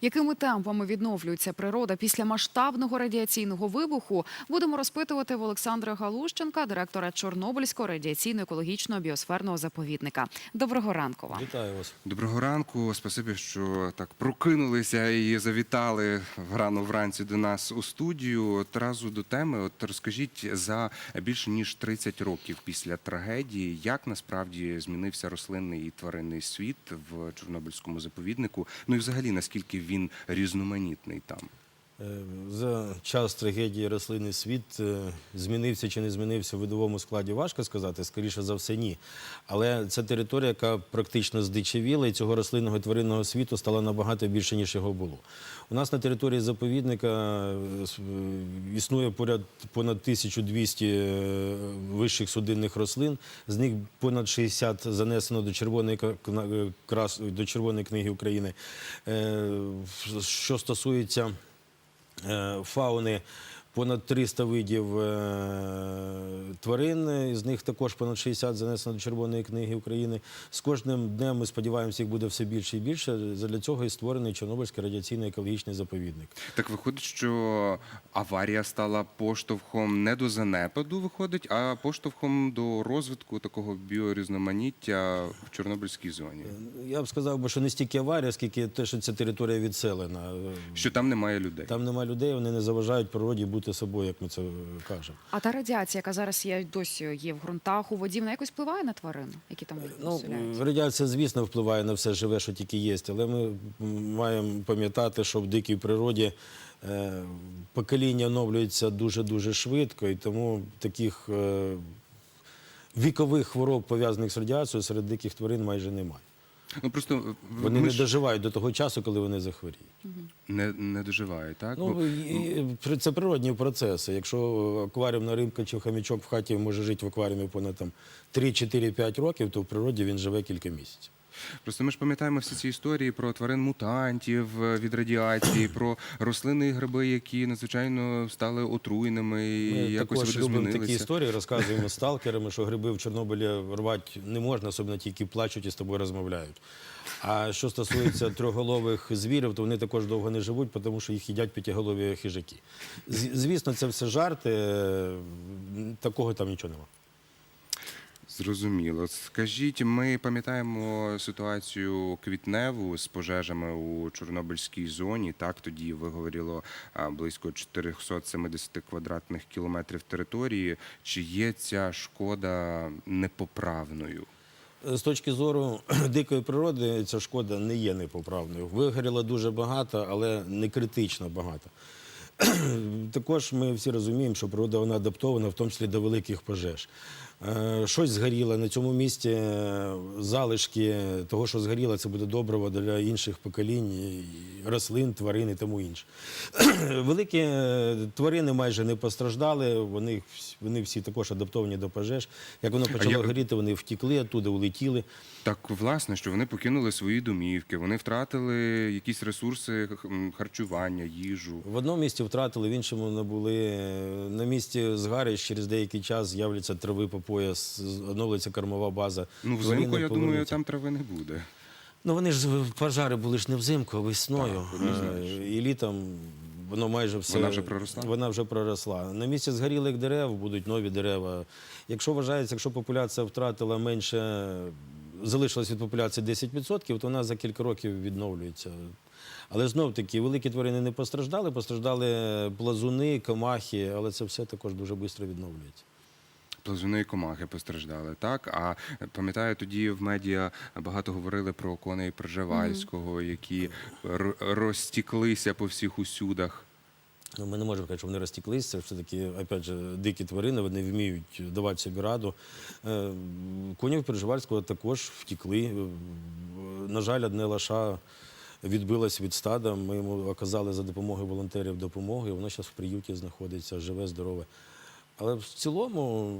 Якими темпами відновлюється природа після масштабного радіаційного вибуху, будемо розпитувати в Олександра Галущенка, директора Чорнобильського радіаційно-екологічного біосферного заповідника. Доброго ранку вам. Вітаю вас. Доброго ранку. Спасибі, що так прокинулися і завітали рано вранці до нас у студію. Одразу до теми. От розкажіть за більше ніж 30 років після трагедії, як насправді змінився рослинний і тваринний світ в Чорнобильському заповіднику. Ну і взагалі наскільки він різноманітний там. Е, За час трагедії рослинний світ е, змінився чи не змінився в видовому складі, важко сказати, скоріше за все, ні. Але це територія, яка практично здичавіла, і цього рослинного і тваринного світу стало набагато більше, ніж його було. У нас на території заповідника е, існує поряд понад 1200 е, вищих судинних рослин, з них понад 60 занесено до Червоної до Червоної книги України. Що стосується фауни. Понад 300 видів е, тварин, з них також понад 60 занесено до Червоної книги України. З кожним днем ми сподіваємося, їх буде все більше і більше. Для цього і створений Чорнобильський радіаційно-екологічний заповідник. Так виходить, що аварія стала поштовхом не до занепаду, виходить, а поштовхом до розвитку такого біорізноманіття в Чорнобильській зоні. Я б сказав, би, що не стільки аварія, скільки те, що ця територія відселена. Що там немає людей. Там немає людей, вони не заважають природі бути собою, як ми це кажемо. А та радіація, яка зараз є досі є в ґрунтах, у воді, вона якось впливає на тварин, які там Ну, радіація, звісно, впливає на все живе, що тільки є, але ми маємо пам'ятати, що в дикій природі е, покоління оновлюється дуже-дуже швидко, і тому таких е, вікових хвороб, пов'язаних з радіацією, серед диких тварин майже немає. Ну просто е, Вони ми не ж доживають до того часу, коли вони захворіють. не, не доживають, так? Ну, Бо- і- і при- це природні процеси. Якщо акваріумна рибка чи хомячок в хаті може жити в акваріумі понад там, 3-4-5 років, то в природі він живе кілька місяців. Просто ми ж пам'ятаємо всі ці історії про тварин мутантів е, від радіації, про рослини і гриби, які надзвичайно стали отруйними і Ми якось також любимо такі історії, розказуємо сталкерами, що гриби в Чорнобилі рвати не можна, особливо ті, які плачуть і з тобою розмовляють. А що стосується трьохголових звірів, то вони також довго не живуть, тому що їх їдять п'ятиголові хижаки. Звісно, це все жарти, е, такого там нічого немає. Зрозуміло. Скажіть, ми пам'ятаємо ситуацію квітневу з пожежами у Чорнобильській зоні. Так, тоді виговорило близько 470 квадратних кілометрів території. Чи є ця шкода непоправною? З точки зору дикої природи, ця шкода не є непоправною. Вигоріло дуже багато, але не критично багато. Також ми всі розуміємо, що природа вона адаптована, в тому числі до великих пожеж. Е, Щось згоріло на цьому місці, е, залишки того, що згоріло, це буде добриво для інших поколінь, рослин, тварин і тому інше. Великі е, тварини майже не постраждали, вони, вони всі також адаптовані до пожеж. Як воно почало як- горіти, вони втікли оттуда, улетіли. Так, власне, що вони покинули свої домівки, вони втратили якісь ресурси харчування, їжу. В одному місці втратили, в іншому набули. На місці згарищ через деякий час з'являться трави по пояс, оновиться кормова база. Ну, взимку, я думаю, там трави не буде. Ну вони ж пожари були ж не взимку, а весною. Так. Е, І літом воно майже все. Вона вже проросла? Вона вже проросла. На місці згорілих дерев будуть нові дерева. Якщо вважається, якщо популяція втратила менше, залишилась від популяції 10%, то вона за кілька років відновлюється. Але знов таки великі тварини не постраждали, постраждали плазуни, комахи, але це все також дуже швидко відновлюється. Плазуни і комахи постраждали, так? А пам'ятаю, тоді в медіа багато говорили про коней Пржевальського, які розтіклися по всіх усюдах. Ну, Ми не можемо сказати, що вони розтіклися. Все-таки, опять же, дикі тварини, вони вміють давати собі раду. Е, Конів Переживальського також втікли. Е, На жаль, одне лоша відбилось від стада. Ми йому оказали за допомогою волонтерів допомогу, і воно зараз в приюті знаходиться, живе, здорове. Але в цілому,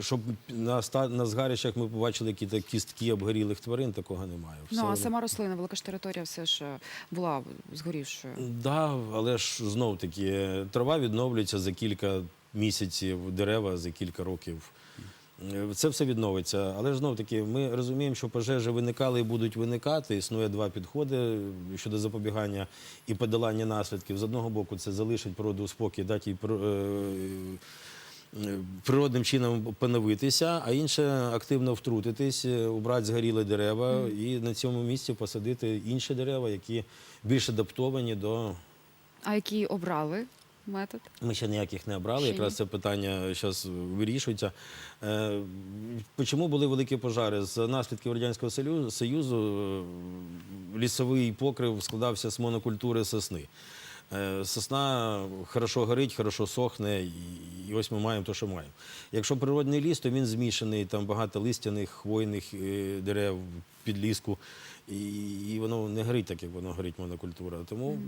щоб на, ста- на згарищах ми побачили якісь кістки обгорілих тварин, такого немає. Ну а сама рослина, велика ж територія, все ж е, була згорівшою. Да, але ж знов таки трава відновлюється за кілька місяців, дерева за кілька років. Е, Це все відновиться, але ж знов таки ми розуміємо, що пожежі виникали і будуть виникати. Існує два підходи щодо запобігання і подолання наслідків. З одного боку, це залишить природу спокій, дати їй е, е, природним чином поновитися, а інше активно втрутитись, е, убрати згорілі дерева і на цьому місці посадити інші дерева, які більш адаптовані до. А який обрали метод? Ми ще ніяких не обрали. Ще Якраз ні. це питання зараз вирішується. Е, Чому були великі пожари? З наслідків Радянського Союзу, Союзу е, лісовий покрив складався з монокультури сосни. Е, Сосна хорошо горить, хорошо сохне, і- ось ми маємо те, що маємо. Якщо природний ліс, то він змішаний, там багато листяних, хвойних е, дерев, підліску, і, і воно не горить так, як воно горить монокультура. Тому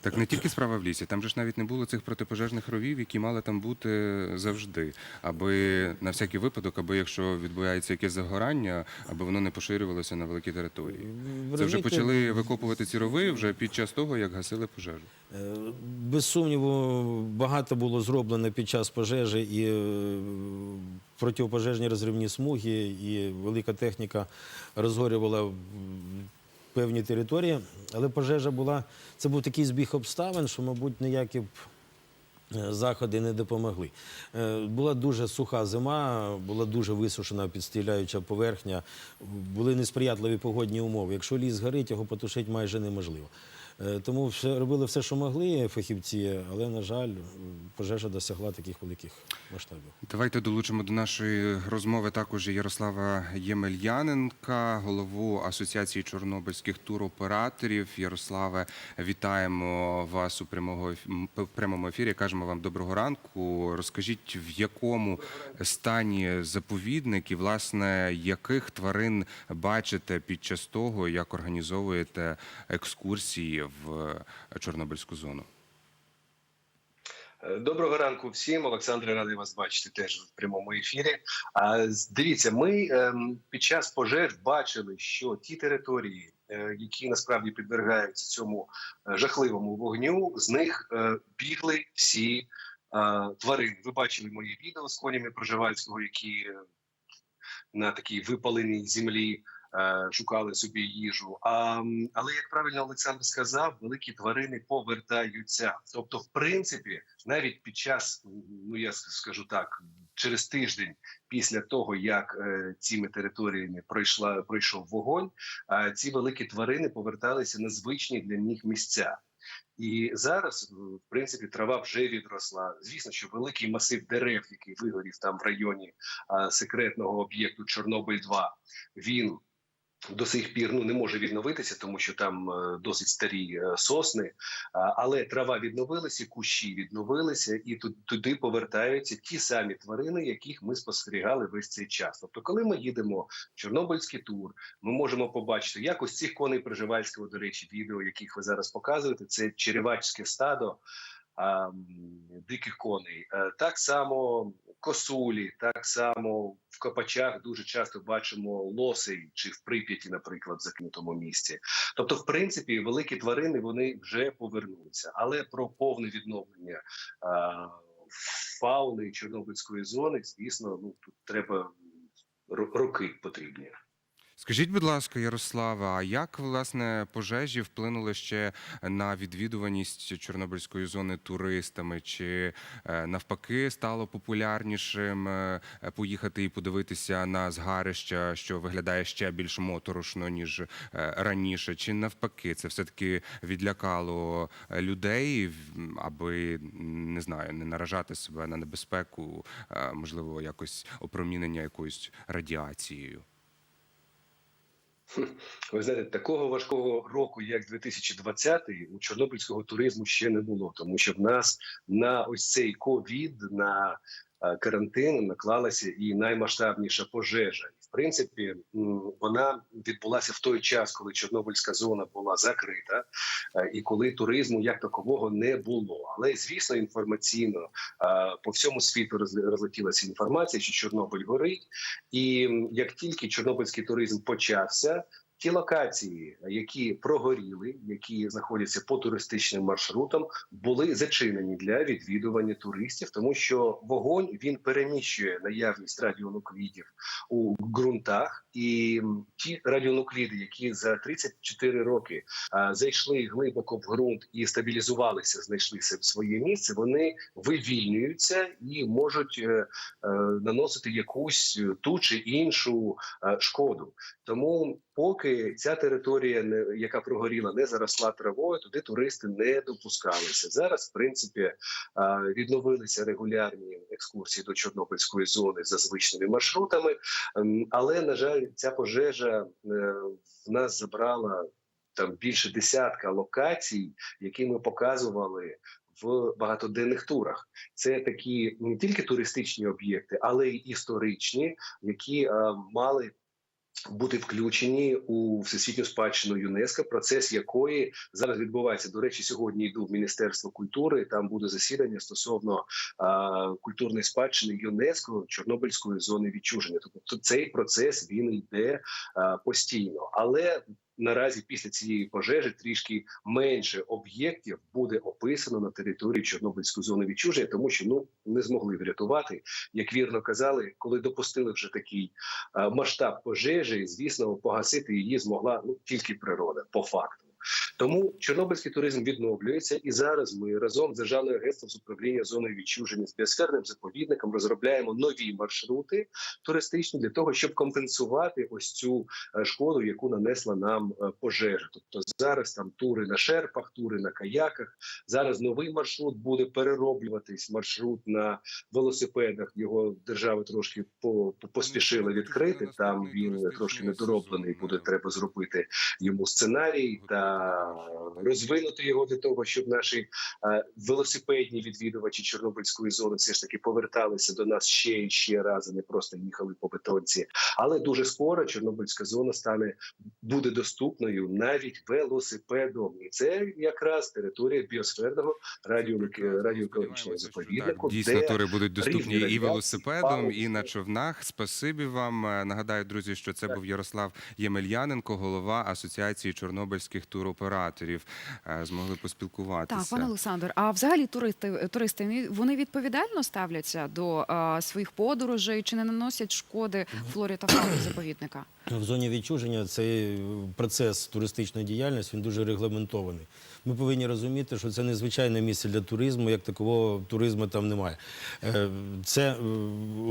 Так не тільки справа в лісі, там же ж навіть не було цих протипожежних ровів, які мали там бути завжди, аби на всякий випадок, аби якщо відбувається якесь загорання, аби воно не поширювалося на великі території. Ви Це вже почали викопувати ці рови вже під час того, як гасили пожежу. Е, Без сумніву, багато було зроблено під час пожежі і е, протипожежні розривні смуги, і велика техніка розгорювала певні території. Але пожежа була, це був такий збіг обставин, що, мабуть, ніякі б е, заходи не допомогли. Е, Була дуже суха зима, була дуже висушена підстріляюча поверхня, були несприятливі погодні умови. Якщо ліс горить, його потушити майже неможливо. Е, Тому все, робили все, що могли фахівці, але, на жаль, пожежа досягла таких великих масштабів. Давайте долучимо до нашої розмови також Ярослава Ємельяненка, голову Асоціації чорнобильських туроператорів. Ярославе, вітаємо вас у прямого прямому ефірі. Кажемо вам доброго ранку. Розкажіть, в якому стані заповідник і власне яких тварин бачите під час того, як організовуєте екскурсії в Чорнобильську зону? Е, Доброго ранку всім. Олександре, радий вас бачити теж в прямому ефірі. Дивіться, ми ем, під час пожеж бачили, що ті території, е, які насправді підвергаються цьому е, жахливому вогню, з них е, бігли всі е, тварини. Ви бачили мої відео з конями Проживальського, які е, на такій випаленій землі е, шукали собі їжу. А, але як правильно Олександр сказав, великі тварини повертаються. Тобто, в принципі, навіть під час, ну я скажу так, через тиждень після того, як е, цими територіями пройшла пройшов вогонь, е, ці великі тварини поверталися на звичні для них місця. І зараз, в принципі, трава вже відросла. Звісно, що великий масив дерев, який вигорів там в районі а, секретного об'єкту Чорнобиль 2 він до сих пір ну не може відновитися, тому що там е, досить старі е, сосни. Але трава відновилася, кущі відновилися, і ту- туди повертаються ті самі тварини, яких ми спостерігали весь цей час. Тобто, коли ми їдемо в Чорнобильський тур, ми можемо побачити як ось цих коней Приживальського, до речі, відео, яких ви зараз показуєте, це черевачське стадо диких коней. Е, Так само косулі, так само в Копачах дуже часто бачимо лосей чи в Прип'яті, наприклад, в закинутому місці. Тобто, в принципі, великі тварини вони вже повернулися, але про повне відновлення а, фауни Чорнобильської зони, звісно, ну тут треба роки потрібні. Скажіть, будь ласка, Ярослава, а як власне пожежі вплинули ще на відвідуваність Чорнобильської зони туристами? Чи е, навпаки стало популярнішим е, поїхати і подивитися на згарища, що виглядає ще більш моторошно ніж е, раніше? Чи навпаки, це все таки відлякало людей, аби не знаю, не наражати себе на небезпеку, можливо, якось опромінення якоюсь радіацією? Ви знаєте, такого важкого року, як 2020, у чорнобильського туризму ще не було, тому що в нас на ось цей ковід на е, карантин наклалася і наймасштабніша пожежа. Принципі, вона відбулася в той час, коли Чорнобильська зона була закрита, е, і коли туризму як такового не було. Але звісно, інформаційно е, по всьому світу роз- розлетілася інформація, що Чорнобиль горить. І як тільки чорнобильський туризм почався, ті локації, які прогоріли, які знаходяться по туристичним маршрутам, були зачинені для відвідування туристів, тому що вогонь він переміщує наявність радіонуклідів у ґрунтах, і ті радіонукліди, які за 34 роки зайшли глибоко в ґрунт і стабілізувалися, знайшли своє місце, вони вивільнюються і можуть е, е, наносити якусь ту чи іншу е, шкоду. Тому, поки ця територія, не яка прогоріла, не заросла травою, туди туристи не допускалися. Зараз, в принципі, відновилися регулярні екскурсії до Чорнобильської зони за звичними маршрутами. Ем, Але на жаль, ця пожежа е, в нас забрала там більше десятка локацій, які ми показували. В багатоденних турах це такі не тільки туристичні об'єкти, але й історичні, які е, мали бути включені у всесвітню спадщину ЮНЕСКО, процес якої зараз відбувається. До речі, сьогодні йду в Міністерство культури. Там буде засідання стосовно а, культурної спадщини ЮНЕСКО Чорнобильської зони відчуження. Тобто цей процес він йде а, постійно, але наразі після цієї пожежі трішки менше об'єктів буде описано на території Чорнобильської зони відчуження, тому що ну не змогли врятувати, як вірно казали, коли допустили вже такий е, масштаб пожежі, звісно, погасити її змогла ну тільки природа, по факту. Тому чорнобильський туризм відновлюється, і зараз ми разом з державним агентством з управління зоною відчуження з біосферним заповідником розробляємо нові маршрути туристичні для того, щоб компенсувати ось цю е, шкоду, яку нанесла нам е, пожежа. Тобто зараз там тури на шерпах, тури на каяках. Зараз новий маршрут буде перероблюватись. Маршрут на велосипедах. Його держава трошки по, по- поспішила відкрити. Там він трошки недороблений. Буде треба зробити йому сценарій та розвинути його для того, щоб наші е, велосипедні відвідувачі Чорнобильської зони все ж таки поверталися до нас ще і ще раз, а не просто їхали по бетонці. Але дуже скоро Чорнобильська зона стане буде доступною навіть велосипедом, і це якраз територія біосферного радіо- радіоекологічного заповіднику. Дійсно, тури будуть доступні і велосипедом, і на човнах. Спасибі вам. Е, Нагадаю, друзі, що це був Ярослав Ємельяненко, голова Асоціації чорнобильських туроператорів. Е, Змогли поспілкуватися. Так, пане Олександр. А взагалі туристи туристи вони- відповідально ставляться до а, своїх подорожей чи не наносять шкоди флорі та фауні заповідника? В зоні відчуження цей процес туристичної діяльності він дуже регламентований. Ми повинні розуміти, що це незвичайне місце для туризму, як такого туризму там немає. Е, Це е,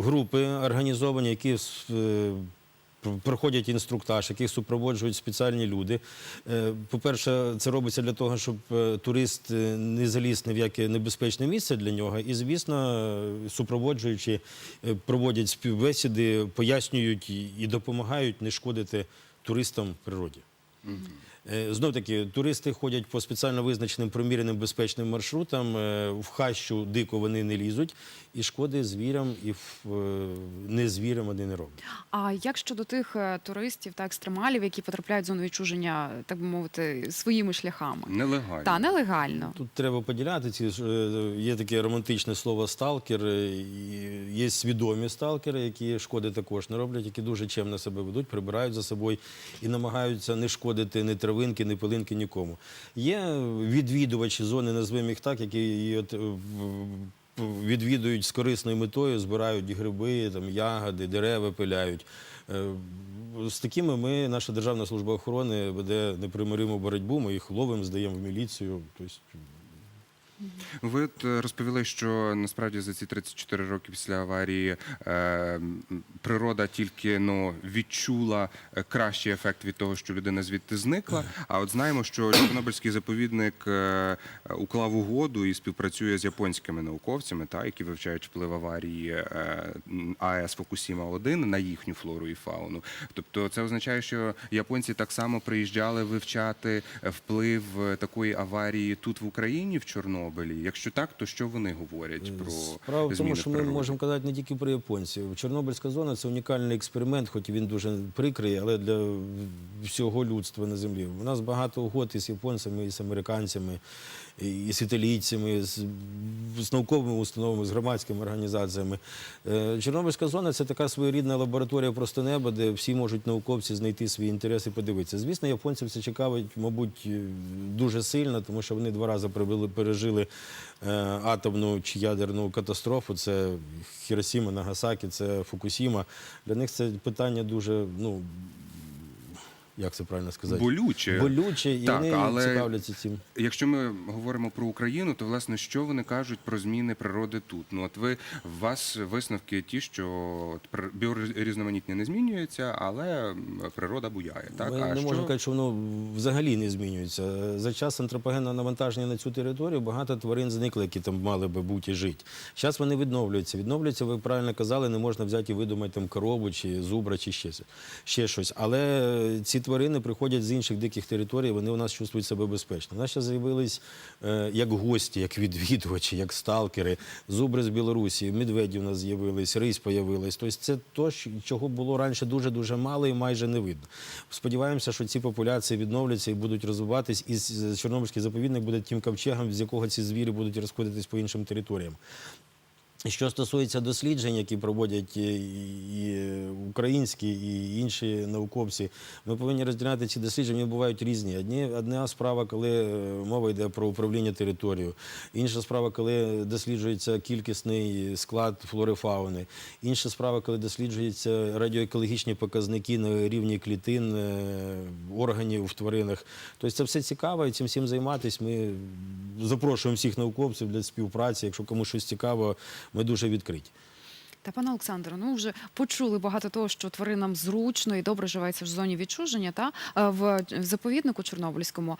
групи організовані, які е, проходять інструктаж, яких супроводжують спеціальні люди. Е, По-перше, це робиться для того, щоб е, турист е, не заліз ні в яке небезпечне місце для нього. І, звісно, супроводжуючи, проводять співбесіди, пояснюють і- допомагають не шкодити туристам природі. Знов таки, туристи ходять по спеціально визначеним проміреним безпечним маршрутам. Е, В хащу дико вони не лізуть, і шкоди звірям і в- е, не звірям вони не роблять. А як щодо тих е, туристів та екстремалів, які потрапляють в зону відчуження, так би мовити, своїми шляхами? Нелегально. Та нелегально. Тут треба поділяти ці ж, е, є таке романтичне слово сталкер. е, і Є свідомі сталкери, які шкоди також не роблять, які дуже чемно себе ведуть, прибирають за собою і намагаються не шкодити ні травинки, ні пилинки нікому. Є відвідувачі зони, назвемо їх так, які от, е, відвідують з корисною метою, збирають гриби, там, ягоди, дерева пиляють. Е, З такими ми, наша Державна служба охорони веде непримириму боротьбу, ми їх ловимо, здаємо в міліцію. Тобто, Ви е, розповіли, що насправді за ці 34 роки після аварії е, природа тільки ну, відчула е, кращий ефект від того, що людина звідти зникла. А от знаємо, що Чорнобильський заповідник уклав угоду і співпрацює з японськими науковцями, та, які вивчають вплив аварії АЕС Фукусіма 1 на їхню флору і фауну. Тобто це означає, що японці так само приїжджали вивчати вплив такої аварії тут в Україні, в Чорнобилі. Чорнобилі? Якщо так, то що вони говорять про Справа в тому, що ми можемо казати не тільки про японців. Чорнобильська зона це унікальний експеримент, хоч він дуже прикрий, але для всього людства на землі. У нас багато угод із японцями, і з американцями, і з італійцями, з, з науковими установами, з громадськими організаціями. Е, Чорнобильська зона це така своєрідна лабораторія просто неба, де всі можуть науковці знайти свої інтереси і подивитися. Звісно, японців це цікавить, мабуть, е, дуже сильно, тому що вони два рази перебили- пережили е, атомну чи ядерну катастрофу. Це Хіросіма, Нагасакі, це Фукусіма. Для них це питання дуже, ну як це правильно сказати? болюче. Болюче, і Так, вони але- цікавляться цим. Якщо ми говоримо про Україну, то власне що вони кажуть про зміни природи тут? Ну от ви у вас висновки ті, що біорізноманіття не змінюється, але природа буяє. Так Ми а не що можемо сказати, що воно взагалі не змінюється. За час антропогенного навантаження на цю територію багато тварин зникли, які там мали би бути і жити. Зараз вони відновлюються. Відновлюються, ви правильно казали, не можна взяти і видумати там корову чи зубра, чи ще, ще щось. Але ці тварини приходять з інших диких територій, вони у нас чувствують себе безпечно. Зараз з'явились е, як гості, як відвідувачі, як сталкери, зубри з Білорусі, медведі у нас з'явились, рись появилась. Тобто це то, чого було раніше дуже-дуже мало і майже не видно. Сподіваємося, що ці популяції відновляться і будуть розвиватись, і Чорнобильський заповідник буде тим ковчегом, з якого ці звірі будуть розходитись по іншим територіям. Що стосується досліджень, які проводять і, і українські, і інші науковці, ми повинні розділяти ці дослідження. Вони бувають різні. Одні одна справа, коли е, мова йде про управління територією, інша справа, коли досліджується кількісний склад флори фауни, інша справа, коли досліджуються радіоекологічні показники на рівні клітин, е, органів в тваринах. Тобто це все цікаво, і цим всім займатися. Ми запрошуємо всіх науковців для співпраці. Якщо комусь щось цікаво, ми дуже відкриті. Та пане Олександре, ну вже почули багато того, що тваринам зручно і добре живеться в зоні відчуження, та е, в заповіднику Чорнобильському.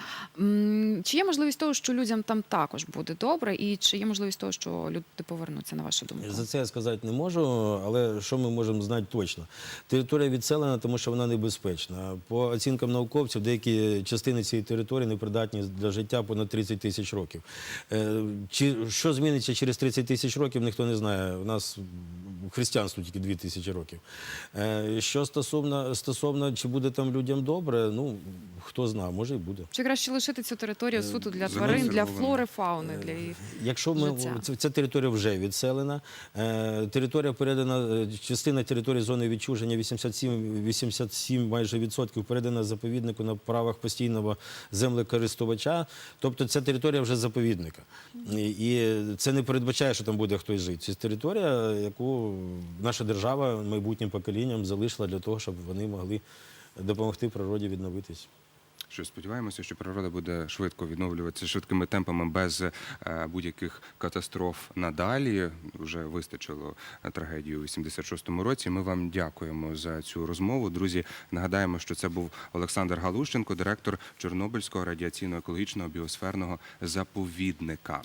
Чи є можливість того, що людям там також буде добре, і чи є можливість того, що люди повернуться на вашу думку? За це я сказати не можу, але що ми можемо знати точно? Територія відселена, тому що вона небезпечна. По оцінкам науковців, деякі частини цієї території непридатні для життя понад 30 тисяч років. Е, Чи що зміниться через 30 тисяч років, ніхто не знає. У нас християнству тільки 2 тисячі років. Е, Що стосовно, стосовно чи буде там людям добре, ну хто знає, може і буде. Чи краще лишити цю територію суто для тварин, для флори, фауни, для їх? Якщо ми життя. ця територія вже відселена, е, територія передана, е, частина території зони відчуження 87, 87 майже відсотків передана заповіднику на правах постійного землекористувача. Тобто ця територія вже заповідника. І це не передбачає, що там буде хтось жити. Це територія, яку наша держава майбутнім поколінням залишила для того, щоб вони могли допомогти природі відновитись. Що сподіваємося, що природа буде швидко відновлюватися швидкими темпами без е, будь-яких катастроф надалі. Вже вистачило е, трагедії у 86-му році. Ми вам дякуємо за цю розмову. Друзі, нагадаємо, що це був Олександр Галущенко, директор Чорнобильського радіаційно-екологічного біосферного заповідника.